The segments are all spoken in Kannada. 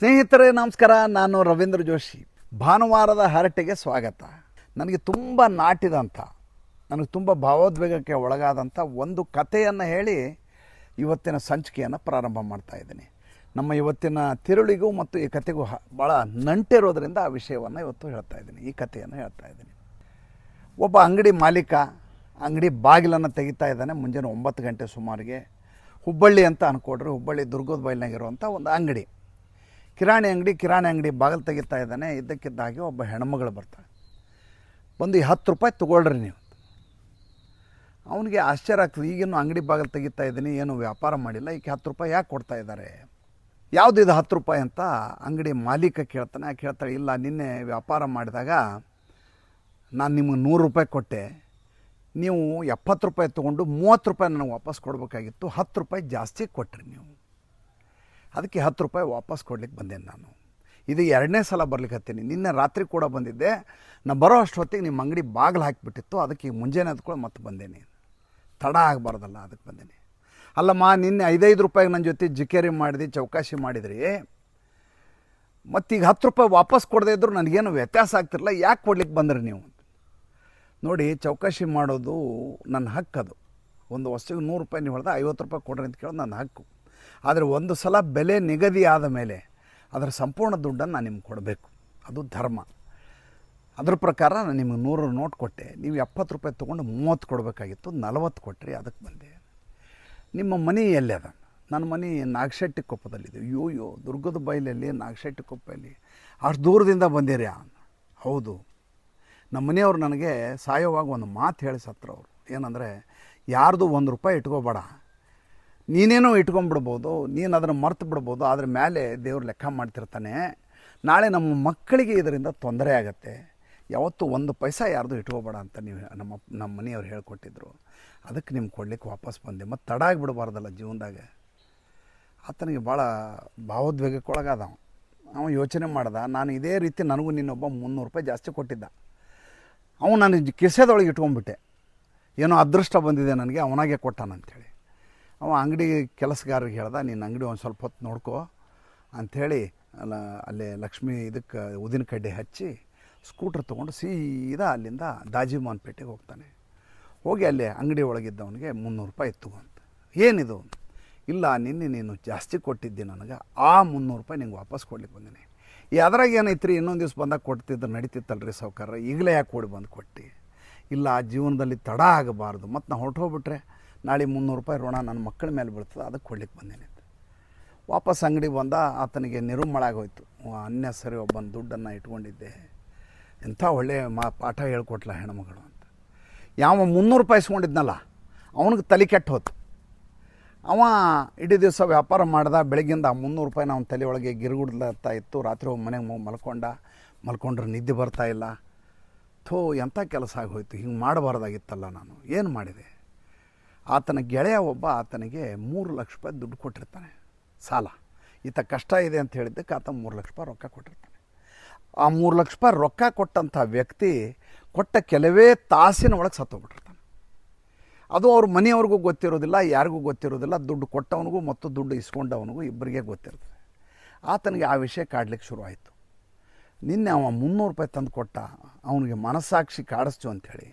ಸ್ನೇಹಿತರೇ, ನಮಸ್ಕಾರ. ನಾನು ರವೀಂದ್ರ ಜೋಶಿ. ಭಾನುವಾರದ ಹರಟೆಗೆ ಸ್ವಾಗತ. ನನಗೆ ತುಂಬ ನಾಟಿದಂಥ ನನಗೆ ತುಂಬ ಭಾವೋದ್ವೇಗಕ್ಕೆ ಒಳಗಾದಂಥ ಒಂದು ಕಥೆಯನ್ನು ಹೇಳಿ ಇವತ್ತಿನ ಸಂಚಿಕೆಯನ್ನು ಪ್ರಾರಂಭ ಮಾಡ್ತಾ ಇದ್ದೀನಿ. ನಮ್ಮ ಇವತ್ತಿನ ತಿರುಳಿಗೂ ಮತ್ತು ಈ ಕಥೆಗೂ ಭಾಳ ನಂಟಿರೋದರಿಂದ ಆ ವಿಷಯವನ್ನು ಇವತ್ತು ಹೇಳ್ತಾ ಇದ್ದೀನಿ. ಈ ಕಥೆಯನ್ನು ಹೇಳ್ತಾ ಇದ್ದೀನಿ. ಒಬ್ಬ ಅಂಗಡಿ ಮಾಲೀಕ, ಅಂಗಡಿ ಬಾಗಿಲನ್ನು ತೆಗಿತಾ ಇದ್ದಾನೆ. ಮುಂಜಾನೆ ಒಂಬತ್ತು ಗಂಟೆ ಸುಮಾರಿಗೆ. ಹುಬ್ಬಳ್ಳಿ ಅಂತ ಅನ್ಕೊಡ್ರಿ. ಹುಬ್ಬಳ್ಳಿ ದುರ್ಗದ ಬಯಲಿನಾಗಿರುವಂಥ ಒಂದು ಅಂಗಡಿ. ಕಿರಾಣಿ ಅಂಗಡಿ ಕಿರಾಣಿ ಅಂಗಡಿ ಬಾಗಿಲು ತೆಗಿತಾ ಇದ್ದಾನೆ. ಇದ್ದಕ್ಕಿದ್ದಾಗೆ ಒಬ್ಬ ಹೆಣ್ಮಗಳು ಬರ್ತಾಳೆ. ಬಂದು ಈ ಹತ್ತು ರೂಪಾಯಿ ತೊಗೊಳ್ರಿ ನೀವು. ಅವನಿಗೆ ಆಶ್ಚರ್ಯ ಆಗ್ತದೆ. ಈಗಿನ ಅಂಗಡಿ ಬಾಗಿಲು ತೆಗಿತಾ ಇದ್ದೀನಿ. ಏನು ವ್ಯಾಪಾರ ಮಾಡಿಲ್ಲ. ಈಗ ಹತ್ತು ರೂಪಾಯಿ ಯಾಕೆ ಕೊಡ್ತಾ ಇದ್ದಾರೆ? ಯಾವುದು ಇದು ಹತ್ತು ರೂಪಾಯಿ ಅಂತ ಅಂಗಡಿ ಮಾಲೀಕ ಕೇಳ್ತಾನೆ. ಯಾಕೆ ಹೇಳ್ತಾಳೆ, ಇಲ್ಲ, ನಿನ್ನೆ ವ್ಯಾಪಾರ ಮಾಡಿದಾಗ ನಾನು ನಿಮಗೆ ನೂರು ರೂಪಾಯಿ ಕೊಟ್ಟೆ. ನೀವು ಎಪ್ಪತ್ತು ರೂಪಾಯಿ ತೊಗೊಂಡು ಮೂವತ್ತು ರೂಪಾಯಿ ನನಗೆ ವಾಪಸ್ ಕೊಡಬೇಕಾಗಿತ್ತು. ಹತ್ತು ರೂಪಾಯಿ ಜಾಸ್ತಿ ಕೊಟ್ರಿ ನೀವು. ಅದಕ್ಕೆ ಹತ್ತು ರೂಪಾಯಿ ವಾಪಸ್ ಕೊಡ್ಲಿಕ್ಕೆ ಬಂದೇನೆ ನಾನು. ಇದು ಎರಡನೇ ಸಲ ಬರ್ಲಿಕ್ಕೆ ಹತ್ತೀನಿ. ನಿನ್ನೆ ರಾತ್ರಿ ಕೂಡ ಬಂದಿದ್ದೆ. ನಾನು ಬರೋ ಅಷ್ಟೊತ್ತಿಗೆ ನಿಮ್ಮ ಅಂಗಡಿ ಬಾಗಿಲು ಹಾಕಿಬಿಟ್ಟಿತ್ತು. ಅದಕ್ಕೆ ಈಗ ಮುಂಜಾನೆ ಅದ್ಕೊಳ್ಳಿ ಮತ್ತೆ ಬಂದೇನೆ. ತಡ ಆಗಬಾರ್ದಲ್ಲ, ಅದಕ್ಕೆ ಬಂದೇನೆ. ಅಲ್ಲಮ್ಮ, ನಿನ್ನೆ ಐದೈದು ರೂಪಾಯಿಗೆ ನನ್ನ ಜೊತೆ ಜಿಕೇರಿ ಮಾಡಿದೆ, ಚೌಕಾಶಿ ಮಾಡಿದ್ರಿ. ಮತ್ತೀಗ ಹತ್ತು ರೂಪಾಯಿ ವಾಪಸ್ ಕೊಡದೇ ಇದ್ದರೂ ನನಗೇನು ವ್ಯತ್ಯಾಸ ಆಗ್ತಿರಲ್ಲ ಯಾಕೆ ಕೊಡ್ಲಿಕ್ಕೆ ಬಂದ್ರಿ ನೀವು? ನೋಡಿ, ಚೌಕಾಶಿ ಮಾಡೋದು ನನ್ನ ಹಕ್ಕದು ಒಂದು ವಸ್ತುವಿಗೆ ನೂರು ರೂಪಾಯಿ ನೀವು ಹೊಡೆದ ಐವತ್ತು ರೂಪಾಯಿ ಕೊಡ್ರಿ ಅಂತ ಕೇಳೋದು ನನ್ನ ಹಕ್ಕು. ಆದರೆ ಒಂದು ಸಲ ಬೆಲೆ ನಿಗದಿ ಆದ ಮೇಲೆ ಅದರ ಸಂಪೂರ್ಣ ದುಡ್ಡನ್ನು ನಾನು ನಿಮ್ಗೆ ಕೊಡಬೇಕು. ಅದು ಧರ್ಮ. ಅದ್ರ ಪ್ರಕಾರ ನಾನು ನಿಮಗೆ ನೂರು ನೋಟ್ ಕೊಟ್ಟೆ. ನೀವು ಎಪ್ಪತ್ತು ರೂಪಾಯಿ ತೊಗೊಂಡು ಮೂವತ್ತು ಕೊಡಬೇಕಾಗಿತ್ತು, ನಲವತ್ತು ಕೊಟ್ಟರೆ ಅದಕ್ಕೆ ಬಂದೆ. ನಿಮ್ಮ ಮನೆ ಎಲ್ಲಿ ಅದ? ನನ್ನ ಮನೆ ನಾಗಶೆಟ್ಟಿ ಕೊಪ್ಪದಲ್ಲಿದೆ. ಅಯ್ಯೋ ಯೋ ದುರ್ಗದ ಬೈಲಲ್ಲಿ ನಾಗಶೆಟ್ಟಿ ಕೊಪ್ಪಲ್ಲಿ. ಅಷ್ಟು ದೂರದಿಂದ ಬಂದಿರಿ ಹೌದು. ನಮ್ಮ ಮನೆಯವರು ನನಗೆ ಸಾಯೋವಾಗ ಒಂದು ಮಾತು ಹೇಳಿ ಸತ್ರ ಅವರು ಏನಂದರೆ, ಯಾರ್ದು ಒಂದು ರೂಪಾಯಿ ಇಟ್ಕೋಬೇಡ. ನೀನೇನೋ ಇಟ್ಕೊಂಡ್ಬಿಡ್ಬೋದು, ನೀನು ಅದನ್ನು ಮರ್ತು ಬಿಡ್ಬೋದು ಅದ್ರ ಮೇಲೆ ದೇವ್ರು ಲೆಕ್ಕ ಮಾಡ್ತಿರ್ತಾನೆ. ನಾಳೆ ನಮ್ಮ ಮಕ್ಕಳಿಗೆ ಇದರಿಂದ ತೊಂದರೆ ಆಗತ್ತೆ. ಯಾವತ್ತೂ ಒಂದು ಪೈಸಾ ಯಾರ್ದು ಇಟ್ಕೋಬೇಡ ಅಂತ ನೀವು ನಮ್ಮ ನಮ್ಮ ಮನೆಯವ್ರು ಹೇಳ್ಕೊಟ್ಟಿದ್ರು. ಅದಕ್ಕೆ ನಿಮ್ಗೆ ಕೊಡ್ಲಿಕ್ಕೆ ವಾಪಸ್ ಬಂದೆ. ಮತ್ತು ತಡ ಆಗಿಬಿಡ್ಬಾರ್ದಲ್ಲ ಜೀವನದಾಗ. ಆತನಿಗೆ ಭಾಳ ಭಾವೋದ್ವೇಗಕ್ಕೆ ಒಳಗಾದ ಅವ ಅವ ಯೋಚನೆ ಮಾಡ್ದ, ನಾನು ಇದೇ ರೀತಿ ನನಗೂ ನಿನ್ನೊಬ್ಬ ಮುನ್ನೂರು ರೂಪಾಯಿ ಜಾಸ್ತಿ ಕೊಟ್ಟಿದ್ದ. ಅವನು ನಾನು ಕಿಸೆದೊಳಗೆ ಇಟ್ಕೊಂಡ್ಬಿಟ್ಟೆ. ಏನೋ ಅದೃಷ್ಟ ಬಂದಿದೆ ನನಗೆ, ಅವನಾಗೆ ಕೊಟ್ಟಾನಂಥೇಳಿ ಅವ ಅಂಗಡಿ ಕೆಲಸಗಾರರಿಗೆ ಹೇಳ್ದ ನಿನ್ನ ಅಂಗಡಿ ಒಂದು ಸ್ವಲ್ಪ ಹೊತ್ತು ನೋಡ್ಕೋ. ಅಂಥೇಳಿ ಅಲ್ಲ, ಅಲ್ಲೇ ಲಕ್ಷ್ಮಿ ಇದಕ್ಕೆ ಉದಿನ ಕಡ್ಡಿ ಹಚ್ಚಿ ಸ್ಕೂಟ್ರ್ ತೊಗೊಂಡು ಸೀದಾ ಅಲ್ಲಿಂದ ದಾಜಿಮಾನ್ಪೇಟೆಗೆ ಹೋಗ್ತಾನೆ. ಹೋಗಿ ಅಲ್ಲಿ ಅಂಗಡಿ ಒಳಗಿದ್ದವನಿಗೆ ಮುನ್ನೂರು ರೂಪಾಯಿ ಇತ್ತು ಅಂತ. ಏನಿದು? ಇಲ್ಲ, ನಿನ್ನೆ ನೀನು ಜಾಸ್ತಿ ಕೊಟ್ಟಿದ್ದೆ ನನಗೆ, ಆ ಮುನ್ನೂರು ರೂಪಾಯಿ ನಿಂಗೆ ವಾಪಸ್ ಕೊಡ್ಲಿಕ್ಕೆ ಬಂದಿನಿ. ಈ ಅದ್ರಾಗ ಏನೈತ್ರಿ, ಇನ್ನೊಂದು ದಿವ್ಸ ಬಂದಾಗ ಕೊಡ್ತಿದ್ರೆ ನಡೀತಿತ್ತಲ್ರಿ ಸಾವುಕಾರ, ಈಗಲೇ ಯಾಕೆ ಕೊಡಿ ಬಂದು ಕೊಟ್ಟು? ಇಲ್ಲ ಆ ಜೀವನದಲ್ಲಿ ತಡ ಆಗಬಾರ್ದು, ಮತ್ತು ನಾ ಹೊರಟೋಗ್ಬಿಟ್ರೆ? ನಾಳೆ ಮುನ್ನೂರು ರೂಪಾಯಿ ಋಣ ನನ್ನ ಮಕ್ಕಳ ಮೇಲೆ ಬೀಳ್ತದೆ, ಅದಕ್ಕೆ ಕೊಡ್ಲಿಕ್ಕೆ ಬಂದೇನೆ ಅಂತ. ವಾಪಸ್ ಅಂಗಡಿ ಬಂದ ಆತನಿಗೆ ನಿರುಮ್ಮಳಾಗೋಯ್ತು ಅನ್ಯ ಸರಿ, ಒಬ್ಬನ ದುಡ್ಡನ್ನು ಇಟ್ಕೊಂಡಿದ್ದೆ. ಎಂಥ ಒಳ್ಳೆಯ ಮಾ, ಪಾಠ ಹೇಳ್ಕೊಟ್ಲ ಹೆಣ್ಮಗಳು ಅಂತ. ಯಾವ ಮುನ್ನೂರು ರೂಪಾಯಿ ಇಸ್ಕೊಂಡಿದ್ನಲ್ಲ, ಅವನಿಗೆ ತಲೆ ಕೆಟ್ಟು ಹೋತು. ಅವ ಇಡೀ ದಿವಸ ವ್ಯಾಪಾರ ಮಾಡ್ದ ಬೆಳಗ್ಗಿಂದ ಆ ಮುನ್ನೂರು ರೂಪಾಯಿ ನಾವು ತಲೆ ಒಳಗೆ ಇತ್ತು. ರಾತ್ರಿ ಹೋಗಿ ಮನೆಗೆ ಮಲ್ಕೊಂಡ. ಮಲ್ಕೊಂಡ್ರೆ ನಿದ್ದೆ ಬರ್ತಾ ಇಲ್ಲ. ಥೋ, ಎಂಥ ಕೆಲಸ ಆಗೋಯ್ತು? ಹಿಂಗೆ ಮಾಡಬಾರ್ದಾಗಿತ್ತಲ್ಲ ನಾನು. ಏನು ಮಾಡಿದೆ? ಆತನ ಗೆಳೆಯ ಒಬ್ಬ ಆತನಿಗೆ ಮೂರು ಲಕ್ಷ ರೂಪಾಯಿ ದುಡ್ಡು ಕೊಟ್ಟಿರ್ತಾನೆ, ಸಾಲ. ಈತ ಕಷ್ಟ ಇದೆ ಅಂತ ಹೇಳಿದ್ದಕ್ಕೆ ಆತ ಮೂರು ಲಕ್ಷ ರೂಪಾಯಿ ರೊಕ್ಕ ಕೊಟ್ಟಿರ್ತಾನೆ. ಆ ಮೂರು ಲಕ್ಷ ರೂಪಾಯಿ ರೊಕ್ಕ ಕೊಟ್ಟಂಥ ವ್ಯಕ್ತಿ ಕೊಟ್ಟ ಕೆಲವೇ ತಾಸಿನ ಒಳಗೆ ಸತ್ತೋಗ್ಬಿಟ್ಟಿರ್ತಾನೆ. ಅದು ಅವ್ರ ಮನೆಯವ್ರಿಗೂ ಗೊತ್ತಿರೋದಿಲ್ಲ, ಯಾರಿಗೂ ಗೊತ್ತಿರೋದಿಲ್ಲ, ದುಡ್ಡು ಕೊಟ್ಟವನಿಗೂ ಮತ್ತು ದುಡ್ಡು ಇಸ್ಕೊಂಡವನಿಗೂ ಇಬ್ಬರಿಗೆ ಗೊತ್ತಿರ್ತದೆ. ಆತನಿಗೆ ಆ ವಿಷಯ ಕಾಡ್ಲಿಕ್ಕೆ ಶುರುವಾಯಿತು. ನಿನ್ನೆ ಅವ ಮುನ್ನೂರು ರೂಪಾಯಿ ತಂದು ಕೊಟ್ಟ, ಅವನಿಗೆ ಮನಸ್ಸಾಕ್ಷಿ ಕಾಡಿಸ್ತು ಅಂಥೇಳಿ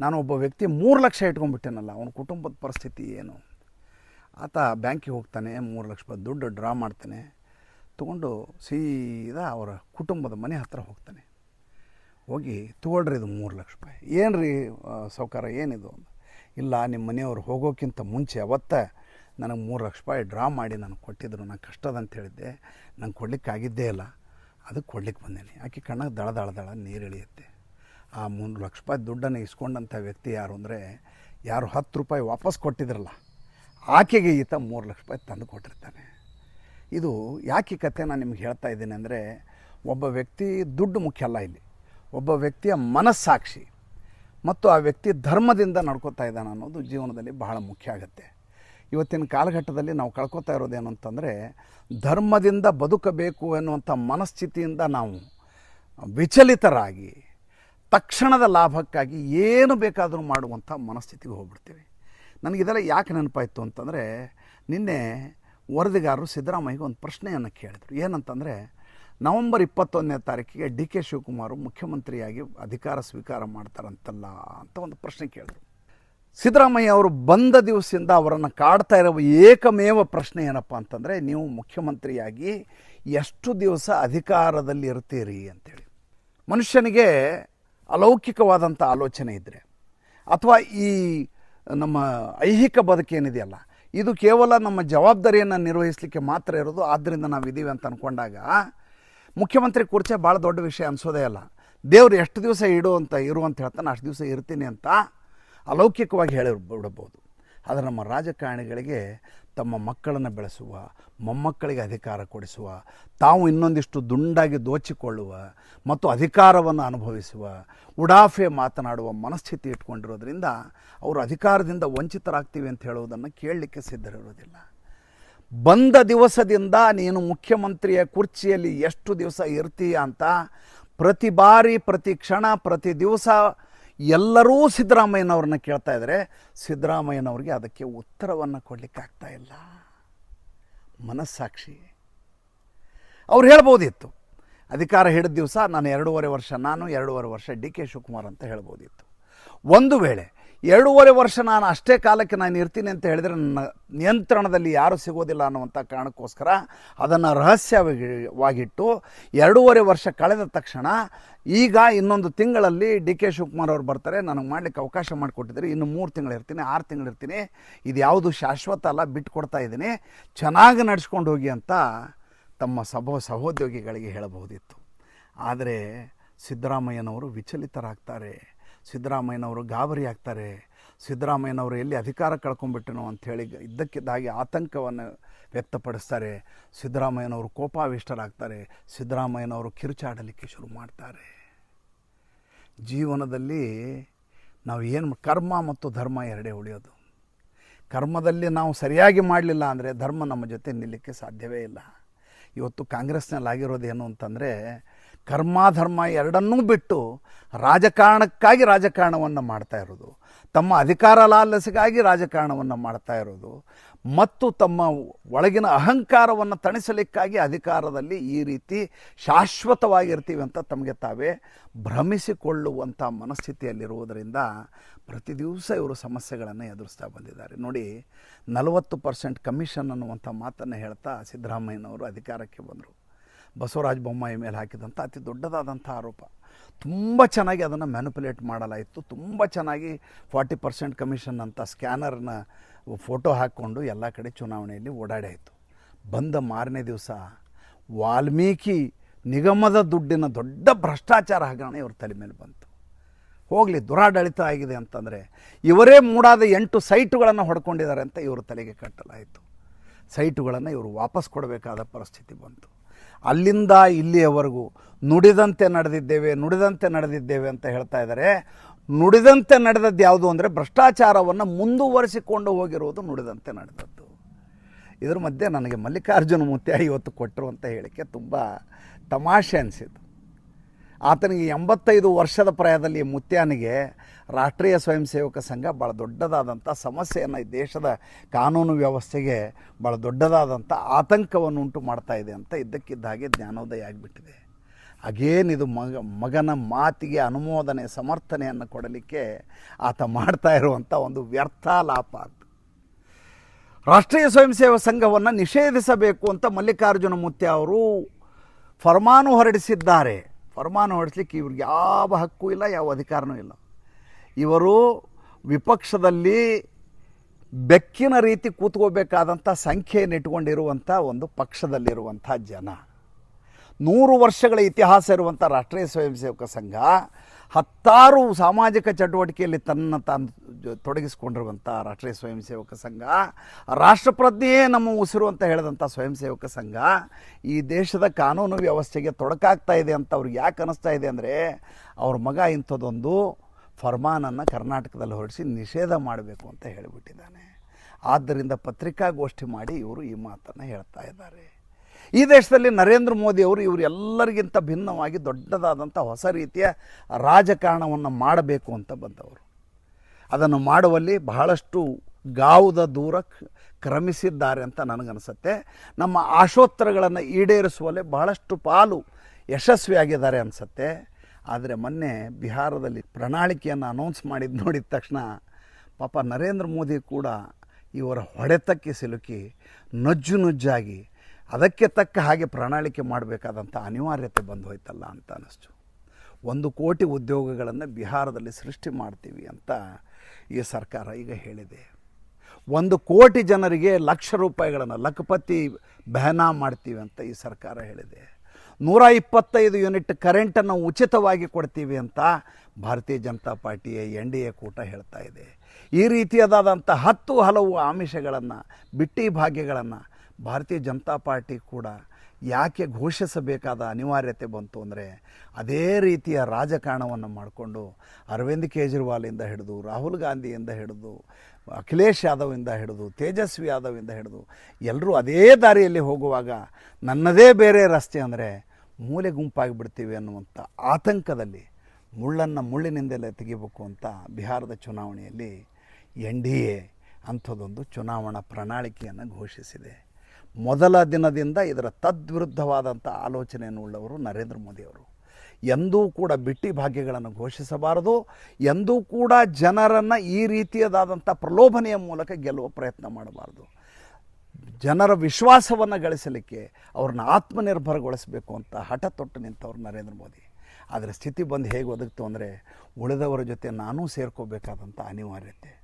ನಾನು ಒಬ್ಬ ವ್ಯಕ್ತಿ ಮೂರು ಲಕ್ಷ ಇಟ್ಕೊಂಡ್ಬಿಟ್ಟೇನಲ್ಲ, ಅವನ ಕುಟುಂಬದ ಪರಿಸ್ಥಿತಿ ಏನು? ಆತ ಬ್ಯಾಂಕಿಗೆ ಹೋಗ್ತಾನೆ, ಮೂರು ಲಕ್ಷ ರೂಪಾಯಿ ದುಡ್ಡು ಡ್ರಾ ಮಾಡ್ತಾನೆ, ತೊಗೊಂಡು ಸೀದಾ ಅವರ ಕುಟುಂಬದ ಮನೆ ಹತ್ರ ಹೋಗ್ತಾನೆ. ಹೋಗಿ ತಗೊಳ್ರಿ ಇದು ಮೂರು ಲಕ್ಷ ರೂಪಾಯಿ. ಏನು ರೀ ಸೌಕಾರ ಏನಿದು? ಇಲ್ಲ, ನಿಮ್ಮ ಮನೆಯವ್ರು ಹೋಗೋಕ್ಕಿಂತ ಮುಂಚೆ ಅವತ್ತ ನನಗೆ ಮೂರು ಲಕ್ಷ ರೂಪಾಯಿ ಡ್ರಾ ಮಾಡಿ ನನಗೆ ಕೊಟ್ಟಿದ್ರು. ನಾನು ಕಷ್ಟದಂತ ಹೇಳಿದ್ದೆ. ನಂಗೆ ಕೊಡ್ಲಿಕ್ಕೆ ಆಗಿದ್ದೇ ಇಲ್ಲ. ಅದಕ್ಕೆ ಕೊಡ್ಲಿಕ್ಕೆ ಬಂದೇನೆ. ಆಕೆ ಕಣ್ಣಾಗ ದಳ ದಳ ದಳ ನೀರು ಇಳಿಯುತ್ತೆ. ಆ ಮೂರು ಲಕ್ಷ ರೂಪಾಯಿ ದುಡ್ಡನ್ನು ಇಸ್ಕೊಂಡಂಥ ವ್ಯಕ್ತಿ ಯಾರು ಅಂದರೆ, ಯಾರು ಹತ್ತು ರೂಪಾಯಿ ವಾಪಸ್ ಕೊಟ್ಟಿದ್ರಲ್ಲ, ಆಕೆಗೆ ಈತ ಮೂರು ಲಕ್ಷ ರೂಪಾಯಿ ತಂದು ಕೊಟ್ಟಿರ್ತಾನೆ. ಇದು ಯಾಕೆ ಕಥೆ ನಾನು ನಿಮ್ಗೆ ಹೇಳ್ತಾ ಇದ್ದೀನಿ ಅಂದರೆ, ಒಬ್ಬ ವ್ಯಕ್ತಿ ದುಡ್ಡು ಮುಖ್ಯ ಅಲ್ಲ ಇಲ್ಲಿ. ಒಬ್ಬ ವ್ಯಕ್ತಿಯ ಮನಸ್ಸಾಕ್ಷಿ ಮತ್ತು ಆ ವ್ಯಕ್ತಿ ಧರ್ಮದಿಂದ ನಡ್ಕೋತಾ ಇದ್ದಾನೆ ಅನ್ನೋದು ಜೀವನದಲ್ಲಿ ಬಹಳ ಮುಖ್ಯ ಆಗುತ್ತೆ. ಇವತ್ತಿನ ಕಾಲಘಟ್ಟದಲ್ಲಿ ನಾವು ಕಳ್ಕೊತಾ ಇರೋದೇನು ಅಂತಂದರೆ, ಧರ್ಮದಿಂದ ಬದುಕಬೇಕು ಎನ್ನುವಂಥ ಮನಸ್ಥಿತಿಯಿಂದ ನಾವು ವಿಚಲಿತರಾಗಿ ತಕ್ಷಣದ ಲಾಭಕ್ಕಾಗಿ ಏನು ಬೇಕಾದರೂ ಮಾಡುವಂಥ ಮನಸ್ಥಿತಿಗೆ ಹೋಗ್ಬಿಡ್ತೀವಿ. ನನಗೆ ಇದೆಲ್ಲ ಯಾಕೆ ನೆನಪಾಯಿತು ಅಂತಂದರೆ, ನಿನ್ನೆ ವರದಿಗಾರರು ಸಿದ್ದರಾಮಯ್ಯಗೆ ಒಂದು ಪ್ರಶ್ನೆಯನ್ನು ಕೇಳಿದರು. ಏನಂತಂದರೆ, ನವೆಂಬರ್ ಇಪ್ಪತ್ತೊಂದನೇ ತಾರೀಕಿಗೆ ಡಿ ಕೆ ಶಿವಕುಮಾರ್ ಮುಖ್ಯಮಂತ್ರಿಯಾಗಿ ಅಧಿಕಾರ ಸ್ವೀಕಾರ ಮಾಡ್ತಾರಂತಲ್ಲ ಅಂತ ಒಂದು ಪ್ರಶ್ನೆ ಕೇಳಿದರು. ಸಿದ್ದರಾಮಯ್ಯ ಅವರು ಬಂದ ದಿವಸದಿಂದ ಅವರನ್ನು ಕಾಡ್ತಾ ಇರೋ ಏಕಮೇವ ಪ್ರಶ್ನೆ ಏನಪ್ಪ ಅಂತಂದರೆ, ನೀವು ಮುಖ್ಯಮಂತ್ರಿಯಾಗಿ ಎಷ್ಟು ದಿವಸ ಅಧಿಕಾರದಲ್ಲಿ ಇರ್ತೀರಿ ಅಂತೇಳಿ. ಮನುಷ್ಯನಿಗೆ ಅಲೌಕಿಕವಾದಂಥ ಆಲೋಚನೆ ಇದ್ದರೆ ಅಥವಾ ಈ ನಮ್ಮ ಐಹಿಕ ಬದುಕೇನಿದೆಯಲ್ಲ ಇದು ಕೇವಲ ನಮ್ಮ ಜವಾಬ್ದಾರಿಯನ್ನು ನಿರ್ವಹಿಸಲಿಕ್ಕೆ ಮಾತ್ರ ಇರೋದು ಆದ್ದರಿಂದ ನಾವು ಇದ್ದೀವಿ ಅಂತ ಅಂದ್ಕೊಂಡಾಗ ಮುಖ್ಯಮಂತ್ರಿ ಕುರ್ಚೆ ಭಾಳ ದೊಡ್ಡ ವಿಷಯ ಅನಿಸೋದೇ ಅಲ್ಲ. ದೇವ್ರು ಎಷ್ಟು ದಿವಸ ಇಡು ಅಂತ, ಇರು ಅಂತ ಹೇಳ್ತಾನೆ, ಅಷ್ಟು ದಿವಸ ಇರ್ತೀನಿ ಅಂತ ಅಲೌಕಿಕವಾಗಿ ಹೇಳಿ ಬಿಡಬಹುದು ಆದರೆ ನಮ್ಮ ರಾಜಕಾರಣಿಗಳಿಗೆ ತಮ್ಮ ಮಕ್ಕಳನ್ನು ಬೆಳೆಸುವ, ಮೊಮ್ಮಕ್ಕಳಿಗೆ ಅಧಿಕಾರ ಕೊಡಿಸುವ, ತಾವು ಇನ್ನೊಂದಿಷ್ಟು ದುಂಡಾಗಿ ದೋಚಿಕೊಳ್ಳುವ ಮತ್ತು ಅಧಿಕಾರವನ್ನು ಅನುಭವಿಸುವ, ಉಡಾಫೆ ಮಾತನಾಡುವ ಮನಸ್ಥಿತಿ ಇಟ್ಕೊಂಡಿರೋದ್ರಿಂದ ಅವರು ಅಧಿಕಾರದಿಂದ ವಂಚಿತರಾಗ್ತೀವಿ ಅಂತ ಹೇಳುವುದನ್ನು ಕೇಳಲಿಕ್ಕೆ ಸಿದ್ಧರಿರೋದಿಲ್ಲ ಬಂದ ದಿವಸದಿಂದ ನೀನು ಮುಖ್ಯಮಂತ್ರಿಯ ಕುರ್ಚಿಯಲ್ಲಿ ಎಷ್ಟು ದಿವಸ ಇರ್ತೀಯ ಅಂತ ಪ್ರತಿ ಬಾರಿ, ಪ್ರತಿ ಕ್ಷಣ, ಪ್ರತಿ ದಿವಸ ಎಲ್ಲರೂ ಸಿದ್ದರಾಮಯ್ಯನವ್ರನ್ನ ಕೇಳ್ತಾ ಇದ್ದಾರೆ ಸಿದ್ದರಾಮಯ್ಯನವ್ರಿಗೆ ಅದಕ್ಕೆ ಉತ್ತರವನ್ನು ಕೊಡಲಿಕ್ಕೆ ಆಗ್ತಾ ಇಲ್ಲ. ಮನಸ್ಸಾಕ್ಷಿ. ಅವ್ರು ಹೇಳ್ಬೋದಿತ್ತು. ಅಧಿಕಾರ ಹಿಡಿದ ದಿವಸ ನಾನು ಎರಡೂವರೆ ವರ್ಷ, ನಾನು ಎರಡೂವರೆ ವರ್ಷ ಡಿ ಕೆ ಶಿವಕುಮಾರ್ ಅಂತ ಹೇಳ್ಬೋದಿತ್ತು. ಒಂದು ವೇಳೆ ಎರಡೂವರೆ ವರ್ಷ ನಾನು ಅಷ್ಟೇ ಕಾಲಕ್ಕೆ ನಾನು ಇರ್ತೀನಿ ಅಂತ ಹೇಳಿದರೆ ನನ್ನ ನಿಯಂತ್ರಣದಲ್ಲಿ ಯಾರೂ ಸಿಗೋದಿಲ್ಲ ಅನ್ನುವಂಥ ಕಾರಣಕ್ಕೋಸ್ಕರ ಅದನ್ನು ರಹಸ್ಯವಾಗಿಟ್ಟು ಎರಡೂವರೆ ವರ್ಷ ಕಳೆದ ತಕ್ಷಣ ಈಗ ಇನ್ನೊಂದು ತಿಂಗಳಲ್ಲಿ ಡಿ ಕೆ ಶಿವಕುಮಾರ್ ಅವರು ಬರ್ತಾರೆ, ನನಗೆ ಮಾಡಲಿಕ್ಕೆ ಅವಕಾಶ ಮಾಡಿಕೊಟ್ಟಿದ್ದಾರೆ. ಇನ್ನು ಮೂರು ತಿಂಗಳು ಇರ್ತೀನಿ, ಆರು ತಿಂಗಳು ಇರ್ತೀನಿ. ಇದು ಯಾವುದು ಶಾಶ್ವತ ಅಲ್ಲ ಬಿಟ್ಟು ಕೊಡ್ತಾ ಇದ್ದೀನಿ. ಚೆನ್ನಾಗಿ ನಡೆಸ್ಕೊಂಡು ಹೋಗಿ ಅಂತ ತಮ್ಮ ಸಭೋ ಸಹೋದ್ಯೋಗಿಗಳಿಗೆ ಹೇಳಬಹುದಿತ್ತು. ಆದರೆ ಸಿದ್ದರಾಮಯ್ಯನವರು ವಿಚಲಿತರಾಗ್ತಾರೆ. ಸಿದ್ದರಾಮಯ್ಯನವರು ಗಾಬರಿ ಆಗ್ತಾರೆ, ಸಿದ್ದರಾಮಯ್ಯನವರು ಎಲ್ಲಿ ಅಧಿಕಾರ ಕಳ್ಕೊಂಡ್ಬಿಟ್ಟನೋ ಅಂಥೇಳಿ ಇದ್ದಕ್ಕಿದ್ದಾಗಿ ಆತಂಕವನ್ನು ವ್ಯಕ್ತಪಡಿಸ್ತಾರೆ. ಸಿದ್ದರಾಮಯ್ಯನವರು ಕೋಪಾವಿಷ್ಟರಾಗ್ತಾರೆ. ಸಿದ್ದರಾಮಯ್ಯನವರು ಕಿರುಚಾಡಲಿಕ್ಕೆ ಶುರು ಮಾಡ್ತಾರೆ. ಜೀವನದಲ್ಲಿ ನಾವು ಏನು ಕರ್ಮ ಮತ್ತು ಧರ್ಮ ಎರಡೇ ಉಳಿಯೋದು. ಕರ್ಮದಲ್ಲಿ ನಾವು ಸರಿಯಾಗಿ ಮಾಡಲಿಲ್ಲ ಅಂದರೆ ಧರ್ಮ ನಮ್ಮ ಜೊತೆ ನಿಲ್ಲಕ್ಕೆ ಸಾಧ್ಯವೇ ಇಲ್ಲ. ಇವತ್ತು ಕಾಂಗ್ರೆಸ್ನಲ್ಲಿ ಆಗಿರೋದು ಏನು ಅಂತಂದರೆ ಕರ್ಮ ಧರ್ಮ ಎರಡನ್ನೂ ಬಿಟ್ಟು ರಾಜಕಾರಣಕ್ಕಾಗಿ ರಾಜಕಾರಣವನ್ನು ಮಾಡ್ತಾ ಇರೋದು, ತಮ್ಮ ಅಧಿಕಾರ ಲಾಲಸೆಗಾಗಿ ರಾಜಕಾರಣವನ್ನು ಮಾಡ್ತಾ ಇರೋದು, ಮತ್ತು ತಮ್ಮ ಒಳಗಿನ ಅಹಂಕಾರವನ್ನು ತಣಿಸಲಿಕ್ಕಾಗಿ ಅಧಿಕಾರದಲ್ಲಿ ಈ ರೀತಿ ಶಾಶ್ವತವಾಗಿರ್ತೀವಿ ಅಂತ ತಮಗೆ ತಾವೇ ಭ್ರಮಿಸಿಕೊಳ್ಳುವಂಥ ಮನಸ್ಥಿತಿಯಲ್ಲಿರುವುದರಿಂದ ಪ್ರತಿ ದಿವಸ ಇವರು ಸಮಸ್ಯೆಗಳನ್ನು ಎದುರಿಸ್ತಾ ಬಂದಿದ್ದಾರೆ. ನೋಡಿ, ನಲವತ್ತು ಪರ್ಸೆಂಟ್ ಕಮಿಷನ್ ಅನ್ನುವಂಥ ಮಾತನ್ನು ಹೇಳ್ತಾ ಸಿದ್ದರಾಮಯ್ಯನವರು ಅಧಿಕಾರಕ್ಕೆ ಬಂದರು. ಬಸವರಾಜ ಬೊಮ್ಮಾಯಿ ಮೇಲೆ ಹಾಕಿದಂಥ ಅತಿ ದೊಡ್ಡದಾದಂಥ ಆರೋಪ. ತುಂಬ ಚೆನ್ನಾಗಿ ಅದನ್ನು ಮ್ಯಾನುಪುಲೇಟ್ ಮಾಡಲಾಯಿತು. ತುಂಬ ಚೆನ್ನಾಗಿ ಫಾರ್ಟಿ ಪರ್ಸೆಂಟ್ ಕಮಿಷನ್ ಅಂತ ಸ್ಕ್ಯಾನರ್ನ ಫೋಟೋ ಹಾಕ್ಕೊಂಡು ಎಲ್ಲ ಕಡೆ ಚುನಾವಣೆಯಲ್ಲಿ ಓಡಾಡಾಯಿತು. ಬಂದ ಮಾರನೇ ದಿವಸ ವಾಲ್ಮೀಕಿ ನಿಗಮದ ದುಡ್ಡಿನ ದೊಡ್ಡ ಭ್ರಷ್ಟಾಚಾರ ಹಗರಣ ಇವ್ರ ತಲೆ ಮೇಲೆ ಬಂತು. ಹೋಗಲಿ, ದುರಾಡಳಿತ ಆಗಿದೆ ಅಂತಂದರೆ ಇವರೇ ಮೂಡಾದ ಎಂಟು ಸೈಟುಗಳನ್ನು ಹೊಡ್ಕೊಂಡಿದ್ದಾರೆ ಅಂತ ಇವರು ತಲೆಗೆ ಕಟ್ಟಲಾಯಿತು. ಸೈಟುಗಳನ್ನು ಇವರು ವಾಪಸ್ ಕೊಡಬೇಕಾದ ಪರಿಸ್ಥಿತಿ ಬಂತು. ಅಲ್ಲಿಂದ ಇಲ್ಲಿಯವರೆಗೂ ನುಡಿದಂತೆ ನಡೆದಿದ್ದೇವೆ ನುಡಿದಂತೆ ನಡೆದಿದ್ದೇವೆ ಅಂತ ಹೇಳ್ತಾ ಇದ್ದಾರೆ. ನುಡಿದಂತೆ ನಡೆದದ್ದು ಯಾವುದು ಅಂದರೆ ಭ್ರಷ್ಟಾಚಾರವನ್ನು ಮುಂದುವರಿಸಿಕೊಂಡು ಹೋಗಿರುವುದು ನುಡಿದಂತೆ ನಡೆದದ್ದು. ಇದ್ರ ಮಧ್ಯೆ ನನಗೆ ಮಲ್ಲಿಕಾರ್ಜುನ ಮುತ್ಯ ಇವತ್ತು ಕೊಟ್ಟರು ಅಂತ ಹೇಳಿಕೆ ತುಂಬ ತಮಾಷೆ ಅನಿಸಿತು ಆತನಿಗೆ ಎಂಬತ್ತೈದು ವರ್ಷದ ಪ್ರಾಯದಲ್ಲಿ ಮುತ್ಯಾನಿಗೆ ರಾಷ್ಟ್ರೀಯ ಸ್ವಯಂ ಸೇವಕ ಸಂಘ ಭಾಳ ದೊಡ್ಡದಾದಂಥ ಸಮಸ್ಯೆಯನ್ನು ಈ ದೇಶದ ಕಾನೂನು ವ್ಯವಸ್ಥೆಗೆ ಭಾಳ ದೊಡ್ಡದಾದಂಥ ಆತಂಕವನ್ನು ಉಂಟು ಮಾಡ್ತಾ ಇದೆ ಅಂತ ಇದ್ದಕ್ಕಿದ್ದ ಹಾಗೆ ಜ್ಞಾನೋದಯ ಆಗಿಬಿಟ್ಟಿದೆ. ಹಾಗೇನಿದು ಮಗ, ಮಗನ ಮಾತಿಗೆ ಅನುಮೋದನೆ, ಸಮರ್ಥನೆಯನ್ನು ಕೊಡಲಿಕ್ಕೆ ಆತ ಮಾಡ್ತಾ ಇರುವಂಥ ಒಂದು ವ್ಯರ್ಥ ಲಾಪ ಅಂತ ರಾಷ್ಟ್ರೀಯ ಸ್ವಯಂ ಸೇವಾ ಸಂಘವನ್ನು ನಿಷೇಧಿಸಬೇಕು ಅಂತ ಮಲ್ಲಿಕಾರ್ಜುನ ಮುತ್ಯ ಅವರು ಫರ್ಮಾನು ಹೊರಡಿಸಿದ್ದಾರೆ. ಫರ್ಮಾನು ಹೊಡಿಸ್ಲಿಕ್ಕೆ ಇವ್ರಿಗೆ ಯಾವ ಹಕ್ಕು ಇಲ್ಲ, ಯಾವ ಅಧಿಕಾರನೂ ಇಲ್ಲ. ಇವರು ವಿಪಕ್ಷದಲ್ಲಿ ಬೆಕ್ಕಿನ ರೀತಿ ಕೂತ್ಕೋಬೇಕಾದಂಥ ಸಂಖ್ಯೆಯನ್ನು ಇಟ್ಕೊಂಡಿರುವಂಥ ಒಂದು ಪಕ್ಷದಲ್ಲಿರುವಂಥ ಜನ. ನೂರು ವರ್ಷಗಳ ಇತಿಹಾಸ ಇರುವಂಥ ರಾಷ್ಟ್ರೀಯ ಸ್ವಯಂ ಸೇವಕ ಸಂಘ ಹತ್ತಾರು ಸಾಮಾಜಿಕ ಚಟುವಟಿಕೆಯಲ್ಲಿ ತನ್ನ ತಾನು ತೊಡಗಿಸಿಕೊಂಡಿರುವಂಥ ರಾಷ್ಟ್ರೀಯ ಸ್ವಯಂ ಸೇವಕ ಸಂಘ ರಾಷ್ಟ್ರಪ್ರಜ್ಞೆಯೇ ನಮ್ಮ ಉಸಿರು ಅಂತ ಹೇಳಿದಂಥ ಸ್ವಯಂ ಸೇವಕ ಸಂಘ, ಈ ದೇಶದ ಕಾನೂನು ವ್ಯವಸ್ಥೆಗೆ ತೊಡಕಾಗ್ತಾ ಇದೆ ಅಂತ ಅವ್ರಿಗೆ ಯಾಕೆ ಅನ್ನಿಸ್ತಾ ಇದೆ ಅಂದರೆ, ಅವ್ರ ಮಗ ಇಂಥದ್ದೊಂದು ಫರ್ಮಾನನ್ನು ಕರ್ನಾಟಕದಲ್ಲಿ ಹೊರಡಿಸಿ ನಿಷೇಧ ಮಾಡಬೇಕು ಅಂತ ಹೇಳಿಬಿಟ್ಟಿದ್ದಾನೆ. ಆದ್ದರಿಂದ ಪತ್ರಿಕಾಗೋಷ್ಠಿ ಮಾಡಿ ಇವರು ಈ ಮಾತನ್ನು ಹೇಳ್ತಾ ಇದ್ದಾರೆ. ಈ ದೇಶದಲ್ಲಿ ನರೇಂದ್ರ ಮೋದಿ ಅವರು ಇವರು ಎಲ್ಲರಿಗಿಂತ ಭಿನ್ನವಾಗಿ ದೊಡ್ಡದಾದಂಥ ಹೊಸ ರೀತಿಯ ರಾಜಕಾರಣವನ್ನು ಮಾಡಬೇಕು ಅಂತ ಬಂದವರು. ಅದನ್ನು ಮಾಡುವಲ್ಲಿ ಬಹಳಷ್ಟು ಗಾವುದ ದೂರ ಕ್ರಮಿಸಿದ್ದಾರೆ ಅಂತ ನನಗನ್ಸುತ್ತೆ. ನಮ್ಮ ಆಶೋತ್ತರಗಳನ್ನು ಈಡೇರಿಸುವಲ್ಲಿ ಬಹಳಷ್ಟು ಪಾಲು ಯಶಸ್ವಿಯಾಗಿದ್ದಾರೆ ಅನಿಸುತ್ತೆ. ಆದರೆ ಮೊನ್ನೆ ಬಿಹಾರದಲ್ಲಿ ಪ್ರಣಾಳಿಕೆಯನ್ನು ಅನೌನ್ಸ್ ಮಾಡಿದ್ದು ನೋಡಿದ ತಕ್ಷಣ ಪಾಪ ನರೇಂದ್ರ ಮೋದಿ ಕೂಡ ಇವರ ಹೊಡೆತಕ್ಕೆ ಸಿಲುಕಿ ನಜ್ಜು ನುಜ್ಜಾಗಿ ಅದಕ್ಕೆ ತಕ್ಕ ಹಾಗೆ ಪ್ರಣಾಳಿಕೆ ಮಾಡಬೇಕಾದಂಥ ಅನಿವಾರ್ಯತೆ ಬಂದು ಹೋಯ್ತಲ್ಲ ಅಂತ ಅನ್ನಿಸ್ತು. ಒಂದು ಕೋಟಿ ಉದ್ಯೋಗಗಳನ್ನು ಬಿಹಾರದಲ್ಲಿ ಸೃಷ್ಟಿ ಮಾಡ್ತೀವಿ ಅಂತ ಈ ಸರ್ಕಾರ ಈಗ ಹೇಳಿದೆ. ಒಂದು ಕೋಟಿ ಜನರಿಗೆ ಲಕ್ಷ ರೂಪಾಯಿಗಳನ್ನು ಲಖಪತಿ ಬೆಹನಾ ಮಾಡ್ತೀವಿ ಅಂತ ಈ ಸರ್ಕಾರ ಹೇಳಿದೆ. ನೂರ ಇಪ್ಪತ್ತೈದು ಯೂನಿಟ್ ಕರೆಂಟನ್ನು ಉಚಿತವಾಗಿ ಕೊಡ್ತೀವಿ ಅಂತ ಭಾರತೀಯ ಜನತಾ ಪಾರ್ಟಿಯ ಎನ್ ಡಿ ಎ ಕೂಟ ಹೇಳ್ತಾ ಇದೆ. ಈ ರೀತಿಯಾದಂಥ ಹತ್ತು ಹಲವು ಆಮಿಷಗಳನ್ನು, ಬಿಟ್ಟಿ ಭಾಗ್ಯಗಳನ್ನು ಭಾರತೀಯ ಜನತಾ ಪಾರ್ಟಿ ಕೂಡ ಯಾಕೆ ಘೋಷಿಸಬೇಕಾದ ಅನಿವಾರ್ಯತೆ ಬಂತು ಅಂದರೆ ಅದೇ ರೀತಿಯ ರಾಜಕಾರಣವನ್ನು ಮಾಡಿಕೊಂಡು ಅರವಿಂದ್ ಕೇಜ್ರಿವಾಲಿಂದ ಹಿಡಿದು ರಾಹುಲ್ ಗಾಂಧಿಯಿಂದ ಹಿಡಿದು ಅಖಿಲೇಶ್ ಯಾದವಿಂದ ಹಿಡಿದು ತೇಜಸ್ವಿ ಯಾದವಿಂದ ಹಿಡಿದು ಎಲ್ಲರೂ ಅದೇ ದಾರಿಯಲ್ಲಿ ಹೋಗುವಾಗ ನನ್ನದೇ ಬೇರೆ ರಸ್ತೆ ಅಂದರೆ ಮೂಲೆ ಗುಂಪಾಗಿ ಬಿಡ್ತೀವಿ ಅನ್ನುವಂಥ ಆತಂಕದಲ್ಲಿ ಮುಳ್ಳನ್ನು ಮುಳ್ಳಿನಿಂದಲೇ ತೆಗಿಬೇಕು ಅಂತ ಬಿಹಾರದ ಚುನಾವಣೆಯಲ್ಲಿ ಎನ್ ಡಿ ಎ ಅಂಥದ್ದೊಂದು ಚುನಾವಣಾ ಪ್ರಣಾಳಿಕೆಯನ್ನು ಘೋಷಿಸಿದೆ. ಮೊದಲ ದಿನದಿಂದ ಇದರ ತದ್ವಿರುದ್ಧವಾದಂಥ ಆಲೋಚನೆಯನ್ನು ಉಳ್ಳವರು ನರೇಂದ್ರ ಮೋದಿಯವರು. ಎಂದೂ ಕೂಡ ಬಿಟ್ಟಿ ಭಾಗ್ಯಗಳನ್ನು ಘೋಷಿಸಬಾರದು, ಎಂದೂ ಕೂಡ ಜನರನ್ನು ಈ ರೀತಿಯದಾದಂಥ ಪ್ರಲೋಭನೆಯ ಮೂಲಕ ಗೆಲ್ಲುವ ಪ್ರಯತ್ನ ಮಾಡಬಾರ್ದು. ಜನರ ವಿಶ್ವಾಸವನ್ನು ಗಳಿಸಲಿಕ್ಕೆ ಅವ್ರನ್ನ ಆತ್ಮನಿರ್ಭರಗೊಳಿಸಬೇಕು ಅಂತ ಹಠ ತೊಟ್ಟು ನಿಂತವ್ರು ನರೇಂದ್ರ ಮೋದಿ. ಆದರೆ ಸ್ಥಿತಿ ಬಂದು ಹೇಗೆ ಒದಗಿತು ಅಂದರೆ, ಉಳಿದವರ ಜೊತೆ ನಾನೂ ಸೇರ್ಕೋಬೇಕಾದಂಥ ಅನಿವಾರ್ಯತೆ.